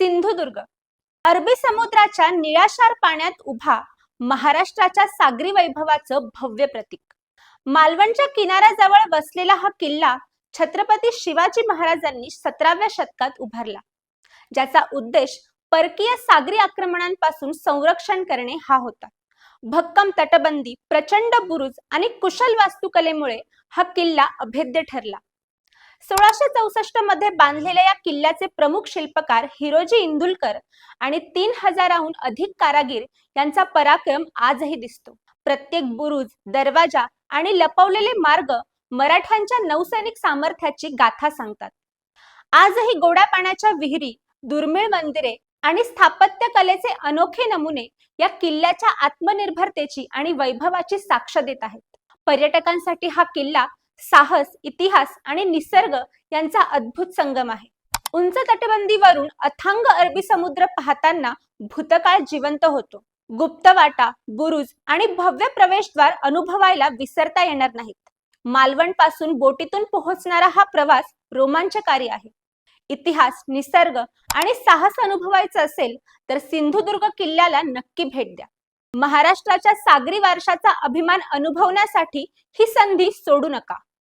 सिंधुदुर्ग. अरबी समुद्राच्या निळाशार पाण्यात उभा महाराष्ट्राच्या सागरी वैभवाचं भव्य प्रतीक. मालवणच्या किनाऱ्याजवळ बसलेला हा किल्ला छत्रपती शिवाजी महाराजांनी सतराव्या शतकात उभारला. ज्याचा उद्देश परकीय सागरी आक्रमणांपासून संरक्षण करणे हा होता. भक्कम तटबंदी प्रचंड बुरुज आणि कुशल वास्तुकलेमुळे हा किल्ला अभेद्य ठरला. सोळाशे चौसष्टमध्ये बांधलेल्या या किल्ल्याचे प्रमुख शिल्पकार हिरोजी इंदुलकर आणि तीन हजाराहून अधिक कारागीर यांचा पराक्रम आजही दिसतो. प्रत्येक बुरुज दरवाजा आणि लपवलेले मार्ग मराठ्यांच्या नौसैनिक सामर्थ्याची गाथा सांगतात. आजही गोड्या पाण्याच्या विहिरी दुर्मिळ मंदिरे आणि स्थापत्य कलेचे अनोखे नमुने या किल्ल्याच्या आत्मनिर्भरतेची आणि वैभवाची साक्ष देत आहेत. पर्यटकांसाठी हा किल्ला साहस इतिहास आणि निसर्ग यांचा अद्भुत संगम आहे. उंच तटबंदीवरून अथांग अरबी समुद्र पाहताना भूतकाळ जिवंत होतो. गुप्त वाटा बुरुज आणि भव्य प्रवेशद्वार अनुभवायला विसरता येणार नाहीत. मालवणपासून बोटीतून पोहोचणारा हा प्रवास रोमांचकारी आहे. इतिहास निसर्ग आणि साहस अनुभवायचं असेल तर सिंधुदुर्ग किल्ल्याला नक्की भेट द्या. महाराष्ट्राच्या सागरी वारशाचा अभिमान अनुभवण्यासाठी ही संधी सोडू नका.